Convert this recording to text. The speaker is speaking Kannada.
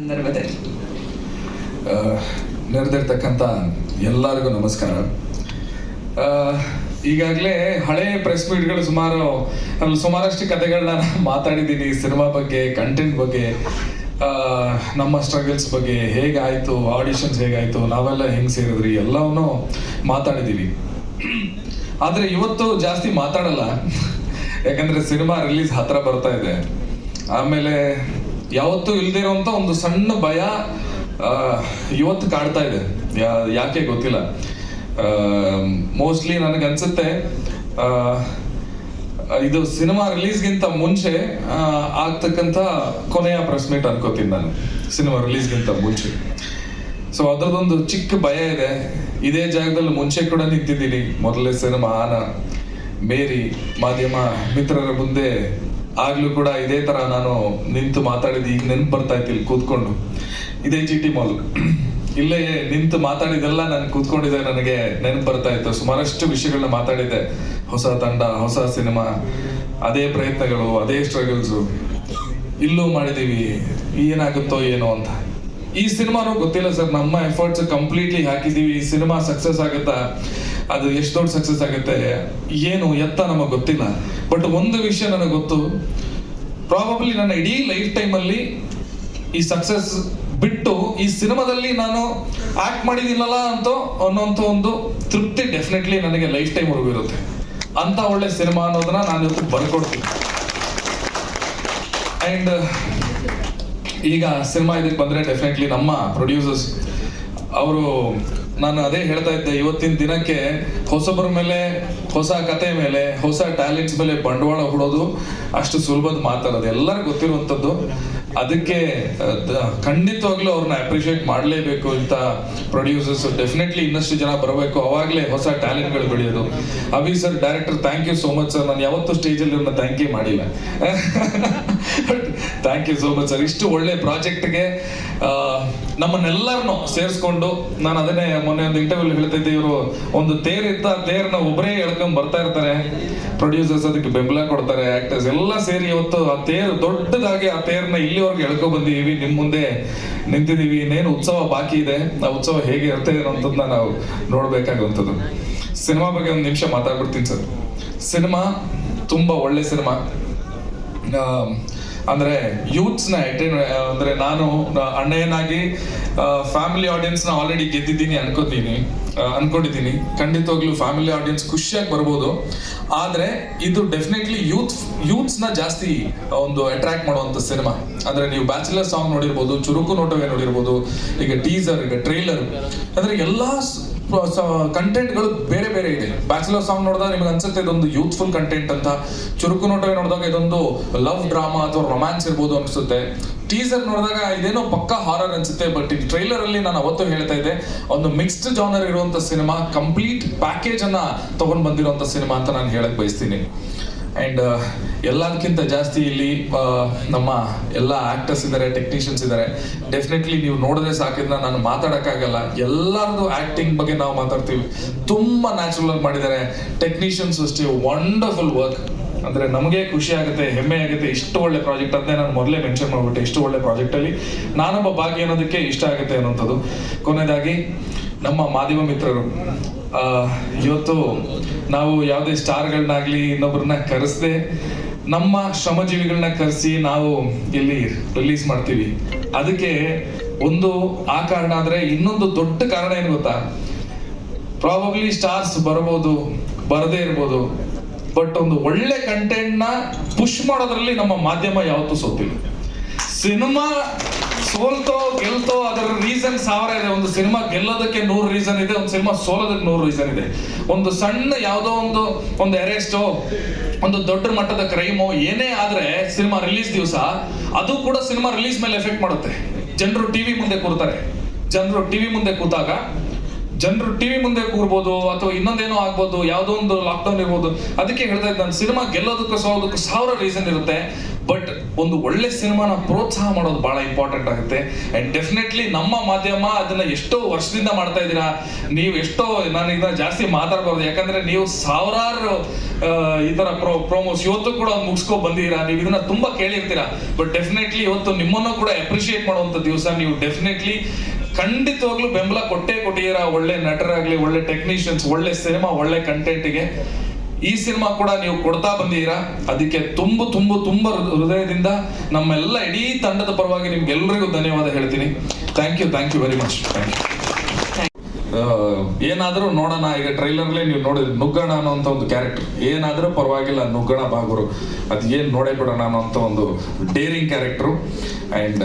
ಸಂದರ್ಭದಲ್ಲಿ. ನೆರೆದಿರ್ತಕ್ಕಂಥ ಎಲ್ಲರಿಗೂ ನಮಸ್ಕಾರ. ಈಗಾಗಲೇ ಹಳೆ ಪ್ರೆಸ್ ಮೀಟ್ಗಳು ಸುಮಾರು ಅಲ್ಲಿ ಸುಮಾರಷ್ಟು ಕಥೆಗಳನ್ನ ನಾನು ಮಾತಾಡಿದ್ದೀನಿ ಸಿನಿಮಾ ಬಗ್ಗೆ ಕಂಟೆಂಟ್ ಬಗ್ಗೆ ನಮ್ಮ ಸ್ಟ್ರಗಲ್ಸ್ ಬಗ್ಗೆ, ಹೇಗಾಯಿತು ಆಡಿಷನ್ಸ್ ಹೇಗಾಯಿತು, ನಾವೆಲ್ಲ ಹೆಂಗೆ ಸೇರಿದ್ರಿ, ಎಲ್ಲವನ್ನೂ ಮಾತಾಡಿದ್ದೀವಿ. ಆದರೆ ಇವತ್ತು ಜಾಸ್ತಿ ಮಾತಾಡಲ್ಲ. ಯಾಕಂದರೆ ಸಿನಿಮಾ ರಿಲೀಸ್ ಹತ್ರ ಬರ್ತಾ ಇದೆ. ಆಮೇಲೆ ಯಾವತ್ತೂ ಇಲ್ದೇ ಇರುವಂಥ ಒಂದು ಸಣ್ಣ ಭಯ ಇವತ್ತು ಕಾಡ್ತಾ ಇದೆ. ಯಾಕೆ ಗೊತ್ತಿಲ್ಲ. ಮೋಸ್ಟ್ಲಿ ನನಗೆ ಅನ್ಸುತ್ತೆ ಆ, ಇದು ಸಿನಿಮಾ ರಿಲೀಸ್ಗಿಂತ ಮುಂಚೆ ಆಗ್ತಕ್ಕಂಥ ಕೊನೆಯ ಪ್ರೆಸ್ ಮೀಟ್ ಅನ್ಕೋತೀನಿ ನಾನು ಸಿನಿಮಾ ರಿಲೀಸ್ಗಿಂತ ಮುಂಚೆ. ಸೊ ಅದರದೊಂದು ಚಿಕ್ಕ ಭಯ ಇದೆ. ಇದೇ ಜಾಗದಲ್ಲಿ ಮುಂಚೆ ಕೂಡ ನಿಂತಿದ್ದೀನಿ. ಮೊದಲೇ ಸಿನಿಮಾ ಆನ ಮೇರಿ ಮಾಧ್ಯಮ ಮಿತ್ರರ ಮುಂದೆ ಆಗ್ಲೂ ಕೂಡ ಇದೇ ತರ ನಾನು ನಿಂತು ಮಾತಾಡಿದ್ ಈಗ ನೆನ್ಪು ಬರ್ತಾ ಇತ್ತು ಇಲ್ಲಿ ಕೂತ್ಕೊಂಡು. ಇದೇ ಚಿಟ್ಟಿ ಮಾಲ್ ಇಲ್ಲೇ ನಿಂತು ಮಾತಾಡಿದೆಲ್ಲ ನಾನು ಕೂತ್ಕೊಂಡಿದ್ದೆ, ನನಗೆ ನೆನಪು ಬರ್ತಾ ಇತ್ತು. ಸುಮಾರಷ್ಟು ವಿಷಯಗಳನ್ನ ಮಾತಾಡಿದ್ದೆ. ಹೊಸ ತಂಡ, ಹೊಸ ಸಿನಿಮಾ, ಅದೇ ಪ್ರಯತ್ನಗಳು, ಅದೇ ಸ್ಟ್ರಗಲ್ಸು ಇಲ್ಲೂ ಮಾಡಿದೀವಿ ಏನಾಗುತ್ತೋ ಏನೋ ಅಂತ. ಈ ಸಿನಿಮಾನು ಗೊತ್ತಿಲ್ಲ ಸರ್. ನಮ್ಮ ಎಫರ್ಟ್ಸ್ ಕಂಪ್ಲೀಟ್ಲಿ ಹಾಕಿದೀವಿ ಈ ಸಿನಿಮಾ ಸಕ್ಸಸ್ ಆಗುತ್ತಾ? ಅದು ಎಷ್ಟು ದೊಡ್ಡ ಸಕ್ಸಸ್ ಆಗುತ್ತೆ, ಏನು ಎತ್ತ ನಮಗೆ ಗೊತ್ತಿಲ್ಲ. ಬಟ್ ಒಂದು ವಿಷಯ ನನಗೆ ಗೊತ್ತು. ಪ್ರಾಬಬ್ಲಿ ನನ್ನ ಇಡೀ ಲೈಫ್ ಟೈಮಲ್ಲಿ ಈ ಸಕ್ಸಸ್ ಬಿಟ್ಟು ಈ ಸಿನಿಮಾದಲ್ಲಿ ನಾನು ಆಕ್ಟ್ ಮಾಡಿದ್ದೀನಲ್ಲ ಅಂತ, ಅನ್ನೋಂಥ ಒಂದು ತೃಪ್ತಿ ಡೆಫಿನೆಟ್ಲಿ ನನಗೆ ಲೈಫ್ ಟೈಮ್ ಇರುತ್ತೆ. ಅಂತ ಒಳ್ಳೆ ಸಿನಿಮಾ ಅನ್ನೋದನ್ನ ನಾನು ಇವತ್ತು ಬರ್ಕೊಡ್ತೀನಿ. ಅಂಡ್ ಈಗ ಸಿನಿಮಾ ಇದಕ್ಕೆ ಬಂದ್ರೆ ಡೆಫಿನೆಟ್ಲಿ ನಮ್ಮ ಪ್ರೊಡ್ಯೂಸರ್ಸ್ ಅವರು ನಾನು ಅದೇ ಹೇಳ್ತಾ ಇದ್ದೆ ಇವತ್ತಿನ ದಿನಕ್ಕೆ ಹೊಸಬರ ಮೇಲೆ, ಹೊಸ ಕತೆ ಮೇಲೆ, ಹೊಸ ಟ್ಯಾಲೆಂಟ್ಸ್ ಮೇಲೆ ಬಂಡವಾಳ ಹೂಡೋದು ಅಷ್ಟು ಸುಲಭದ ಮಾತಾಡೋದು ಎಲ್ಲರಿಗೂ ಗೊತ್ತಿರುವಂಥದ್ದು. ಅದಕ್ಕೆ ಖಂಡಿತವಾಗ್ಲೂ ಅವ್ರನ್ನ ಅಪ್ರಿಷಿಯೇಟ್ ಮಾಡಲೇಬೇಕು ಅಂತ ಪ್ರೊಡ್ಯೂಸರ್ಸ್ ಡೆಫಿನೆಟ್ಲಿ ಇನ್ನಷ್ಟು ಜನ ಬರಬೇಕು. ಅವಾಗಲೇ ಹೊಸ ಟ್ಯಾಲೆಂಟ್ಗಳು ಬೆಳೆಯೋದು. Abhi sir director thank you so much sir ನಾನು ಯಾವತ್ತೂ ಸ್ಟೇಜಲ್ಲಿ ಇವ್ರನ್ನ ಥ್ಯಾಂಕ್ ಯು ಮಾಡಿಲ್ಲ. Thank you so much sir ಇಷ್ಟು ಒಳ್ಳೆ ಪ್ರಾಜೆಕ್ಟ್ಗೆ ನಮ್ಮನ್ನೆಲ್ಲರನ್ನು ಸೇರಿಸ್ಕೊಂಡು ನಾನು ಅದನ್ನೇ ಮೊನ್ನೆ ಒಂದು ಇಂಟರ್ವ್ಯೂ ಹೇಳ್ತಾ ಇದ್ದೆ, ಇವರು ಒಂದು ತೇರ್ ಇತ್ತ ಪ್ಲೇಯರ್ನ ಒಬ್ಬರೇ ಎಳ್ಕೊಂಡ್ ಬರ್ತಾ ಇರ್ತಾರೆ. ಪ್ರೊಡ್ಯೂಸರ್ಸ್ ಅದಕ್ಕೆ ಬೆಂಬಲ ಕೊಡ್ತಾರೆ ಆಕ್ಟರ್ಸ್ ಎಲ್ಲ ಸೇರಿ ಇವತ್ತು ಆ ತೇರು ದೊಡ್ಡದಾಗಿ ಆ ತೇರ್ನ ಇಲ್ಲಿವರೆಗೆ ಎಳ್ಕೊ ಬಂದಿದೀವಿ ನಿಮ್ ಮುಂದೆ ನಿಂತಿದೀವಿ ಇನ್ನೇನು ಉತ್ಸವ ಬಾಕಿ ಇದೆ. ಆ ಉತ್ಸವ ಹೇಗೆ ಇರ್ತದೆ ಅನ್ನೋದನ್ನ ನಾವು ನೋಡ್ಬೇಕಾಗುವಂಥದ್ದು. ಸಿನಿಮಾ ಬಗ್ಗೆ ಒಂದು ನಿಮಿಷ ಮಾತಾಡ್ಬಿಡ್ತೀನಿ ಸರ್. ಸಿನಿಮಾ ತುಂಬಾ ಒಳ್ಳೆ ಸಿನಿಮಾ. ಆ, ಅಂದ್ರೆ ಯೂತ್ಸ್ನ ಅಟೆಂಡ್ ಅಂದ್ರೆ ನಾನು ಅಣ್ಣಯ್ಯನಾಗಿ ಫ್ಯಾಮಿಲಿ ಆಡಿಯನ್ಸ್ನ ಆಲ್ರೆಡಿ ಗೆದ್ದಿದ್ದೀನಿ ಅನ್ಕೋತೀನಿ. ಅನ್ಕೊಂಡಿದ್ದೀನಿ ಅನ್ಕೊಂಡಿದ್ದೀನಿ. ಖಂಡಿತವಾಗ್ಲೂ ಫ್ಯಾಮಿಲಿ ಆಡಿಯನ್ಸ್ ಖುಷಿಯಾಗಿ ಬರ್ಬೋದು. ಆದ್ರೆ ಇದು ಡೆಫಿನೆಟ್ಲಿ ಯೂತ್ ಯೂತ್ಸ್ನ ಜಾಸ್ತಿ ಒಂದು ಅಟ್ರಾಕ್ಟ್ ಮಾಡುವಂತ ಸಿನಿಮಾ ಅಂದ್ರೆ ನೀವು ಬ್ಯಾಚುಲರ್ ಸಾಂಗ್ ನೋಡಿರ್ಬೋದು, ಚುರುಕು ನೋಟವೇ ನೋಡಿರ್ಬೋದು, ಈಗ ಟೀಸರ್ ಈಗ ಟ್ರೈಲರ್ ಅಂದ್ರೆ ಎಲ್ಲಾ ಕಂಟೆಂಟ್ಗಳು ಬೇರೆ ಬೇರೆ ಇದೆ. ಬ್ಯಾಚುಲರ್ ಸಾಂಗ್ ನೋಡಿದಾಗ ನಿಮ್ಗೆ ಅನ್ಸುತ್ತೆ ಇದೊಂದು ಯೂತ್ಫುಲ್ ಕಂಟೆಂಟ್ ಅಂತ. ಚುರುಕು ನೋಟವೇ ನೋಡಿದಾಗ ಇದೊಂದು ಲವ್ ಡ್ರಾಮಾ ಅಥವಾ ರೊಮ್ಯಾನ್ಸ್ ಇರ್ಬೋದು ಅನ್ಸುತ್ತೆ. ಟೀಸರ್ ನೋಡಿದಾಗ ಇದೇನೋ ಪಕ್ಕ ಹಾರರ್ ಅನ್ಸುತ್ತೆ ಬಟ್ ಈ ಟ್ರೈಲರ್ ಅಲ್ಲಿ ನಾನು ಅವತ್ತು ಹೇಳ್ತಾ ಇದ್ದೆ, ಒಂದು ಮಿಕ್ಸ್ಡ್ ಜಾನರ್ ಇರುವಂತ ಸಿನಿಮಾ ಕಂಪ್ಲೀಟ್ ಪ್ಯಾಕೇಜ್ ಅನ್ನ ತಗೊಂಡ್ ಬಂದಿರುವಂತ ಸಿನಿಮಾ ಅಂತ ನಾನು ಹೇಳಕ್ ಬಯಸ್ತೀನಿ. ಅಂಡ್ ಎಲ್ಲದಕ್ಕಿಂತ ಜಾಸ್ತಿ ಇಲ್ಲಿ ನಮ್ಮ ಎಲ್ಲ ಆಕ್ಟರ್ಸ್ ಇದ್ದಾರೆ ಟೆಕ್ನಿಷಿಯನ್ಸ್ ಇದ್ದಾರೆ. ಡೆಫಿನೆಟ್ಲಿ ನೀವು ನೋಡಿದ್ರೆ ಸಾಕಿದ್ನ ನಾನು ಮಾತಾಡೋಕ್ಕಾಗಲ್ಲ. ಎಲ್ಲರದು ಆಕ್ಟಿಂಗ್ ಬಗ್ಗೆ ನಾವು ಮಾತಾಡ್ತೀವಿ. ತುಂಬ ನ್ಯಾಚುರಲ್ ಆಗಿ ಮಾಡಿದ್ದಾರೆ. ಟೆಕ್ನಿಷಿಯನ್ಸ್ ಅಷ್ಟೇ ವಂಡರ್ಫುಲ್ ವರ್ಕ್ ಅಂದ್ರೆ ನಮಗೆ ಖುಷಿ ಆಗುತ್ತೆ, ಹೆಮ್ಮೆ ಆಗುತ್ತೆ, ಇಷ್ಟು ಒಳ್ಳೆ ಪ್ರಾಜೆಕ್ಟ್ ಅಂತ ನಾನು ಮೊದಲೇ ಮೆನ್ಷನ್ ಮಾಡ್ಬಿಟ್ಟೆ, ಇಷ್ಟು ಒಳ್ಳೆ ಪ್ರಾಜೆಕ್ಟ್ ಅಲ್ಲಿ. ನಾನೊಬ್ಬ ಭಾಗಿ ಅನ್ನೋದಕ್ಕೆ ಇಷ್ಟ ಆಗುತ್ತೆ ಅನ್ನೋಂಥದ್ದು. ಕೊನೆಯದಾಗಿ, ನಮ್ಮ ಮಾಧ್ಯಮ ಮಿತ್ರರು ಇವತ್ತು ನಾವು ಯಾವುದೇ ಸ್ಟಾರ್ಗಳನ್ನಾಗ್ಲಿ ಇನ್ನೊಬ್ಬರನ್ನ ಕರೆಸದೆ, ನಮ್ಮ ಶ್ರಮಜೀವಿಗಳನ್ನ ಕರೆಸಿ ನಾವು ಇಲ್ಲಿ ರಿಲೀಸ್ ಮಾಡ್ತೀವಿ. ಅದಕ್ಕೆ ಒಂದು, ಆ ಕಾರಣ ಆದ್ರೆ ಇನ್ನೊಂದು ದೊಡ್ಡ ಕಾರಣ ಏನು ಗೊತ್ತಾ? ಪ್ರಾಬಬ್ಲಿ ಸ್ಟಾರ್ಸ್ ಬರಬಹುದು, ಬರದೇ ಇರ್ಬೋದು. ಬಟ್ ಒಂದು ಒಳ್ಳೆ ಕಂಟೆಂಟ್ನ ಪುಷ್ ಮಾಡೋದ್ರಲ್ಲಿ ನಮ್ಮ ಮಾಧ್ಯಮ ಯಾವತ್ತೂ ಸೋತಿಲ್ಲ. ಸಿನಿಮಾ ಸೋಲ್ತೋ, ಗೆಲ್ತೋ, ಅದರ ರೀಸನ್ ಸಾವಿರ ಇದೆ. ಒಂದು ಸಿನಿಮಾ ಗೆಲ್ಲೋದಕ್ಕೆ ನೂರು ರೀಸನ್ ಇದೆ, ಒಂದು ಸಿನಿಮಾ ಸೋಲೋದಕ್ಕೆ ನೂರು ರೀಸನ್ ಇದೆ. ಒಂದು ಸಣ್ಣ ಯಾವುದೋ ಒಂದು ಒಂದು ಅರೆಸ್ಟೋ ಒಂದು ದೊಡ್ಡ ಮಟ್ಟದ ಕ್ರೈಮು ಏನೇ ಆದ್ರೆ ಸಿನಿಮಾ ರಿಲೀಸ್ ದಿವಸ, ಅದು ಕೂಡ ಸಿನಿಮಾ ರಿಲೀಸ್ ಮೇಲೆ ಎಫೆಕ್ಟ್ ಮಾಡುತ್ತೆ. ಜನರು ಟಿವಿ ಮುಂದೆ ಕೂರ್ತಾರೆ. ಜನರು ಟಿವಿ ಮುಂದೆ ಕೂತಾಗ ಜನರು ಟಿವಿ ಮುಂದೆ ಕೂರ್ಬೋದು ಅಥವಾ ಇನ್ನೊಂದೇನೋ ಆಗ್ಬೋದು, ಯಾವುದೋ ಒಂದು ಲಾಕ್ಡೌನ್ ಇರ್ಬೋದು. ಅದಕ್ಕೆ ಹೇಳ್ತಾ ನಾನು ಸಿನಿಮಾ ಗೆಲ್ಲೋದಕ್ಕೂ ಸೋಲೋದಕ್ಕೂ ಸಾವಿರ ರೀಸನ್ ಇರುತ್ತೆ. ಬಟ್ ಒಂದು ಒಳ್ಳೆ ಸಿನಿಮಾನ ಪ್ರೋತ್ಸಾಹ ಮಾಡೋದು ಬಹಳ ಇಂಪಾರ್ಟೆಂಟ್ ಆಗುತ್ತೆ. ಅಂಡ್ ಡೆಫಿನೆಟ್ಲಿ ನಮ್ಮ ಮಾಧ್ಯಮ ಅದನ್ನ ಎಷ್ಟೋ ವರ್ಷದಿಂದ ಮಾಡ್ತಾ ಇದ್ದೀರಾ. ನೀವು ಎಷ್ಟೋ, ನಾನು ಇದನ್ನ ಜಾಸ್ತಿ ಮಾತಾಡಬಾರ್ದು. ಯಾಕಂದ್ರೆ ನೀವು ಸಾವಿರಾರು ಈ ತರ ಪ್ರೊ ಪ್ರೋಮೋಸ್ ಇವತ್ತು ಕೂಡ ಮುಗಿಸ್ಕೊ ಬಂದಿದ್ದೀರಾ. ನೀವು ಇದನ್ನ ತುಂಬಾ ಕೇಳಿರ್ತೀರಾ. ಬಟ್ ಡೆಫಿನೆಟ್ಲಿ ಇವತ್ತು ನಿಮ್ಮನ್ನು ಕೂಡ ಅಪ್ರಿಶಿಯೇಟ್ ಮಾಡುವಂತ ದಿವಸ ನೀವು ಡೆಫಿನೆಟ್ಲಿ ಖಂಡಿತವಾಗ್ಲೂ ಬೆಂಬಲ ಕೊಟ್ಟೇ ಕೊಟ್ಟಿಯರ ಒಳ್ಳೆ ನಟರಾಗ್ಲಿ ಒಳ್ಳೆ ಟೆಕ್ನಿಷಿಯನ್ಸ್ ಒಳ್ಳೆ ಸಿನಿಮಾ ಒಳ್ಳೆ ಕಂಟೆಂಟ್ಗೆ ಈ ಸಿನಿಮಾ ಕೂಡ ನೀವು ಕೊಡ್ತಾ ಬಂದಿದ್ದೀರಾ? ಅದಕ್ಕೆ ತುಂಬು ತುಂಬು ತುಂಬ ಹೃದಯದಿಂದ ನಮ್ಮೆಲ್ಲ ಇಡೀ ತಂಡದ ಪರವಾಗಿ ನಿಮ್ಗೆಲ್ಲರಿಗೂ ಧನ್ಯವಾದ ಹೇಳ್ತೀನಿ. Thank you thank you very much ಏನಾದರೂ ನೋಡೋಣ ಈಗ ಟ್ರೈಲರ್ಲೇ ನೀವು ನೋಡಿದ್ರಿ ನುಗ್ಗಣ ಅನ್ನೋಂಥ ಒಂದು ಕ್ಯಾರೆಕ್ಟರ್ ಏನಾದರೂ ಪರವಾಗಿಲ್ಲ ನುಗ್ಗಣ ಬಾಗುರು. ಅದು ಏನು ನೋಡೇ ಬಿಡೋಣ ಅನ್ನೋಂಥ ಒಂದು daring character and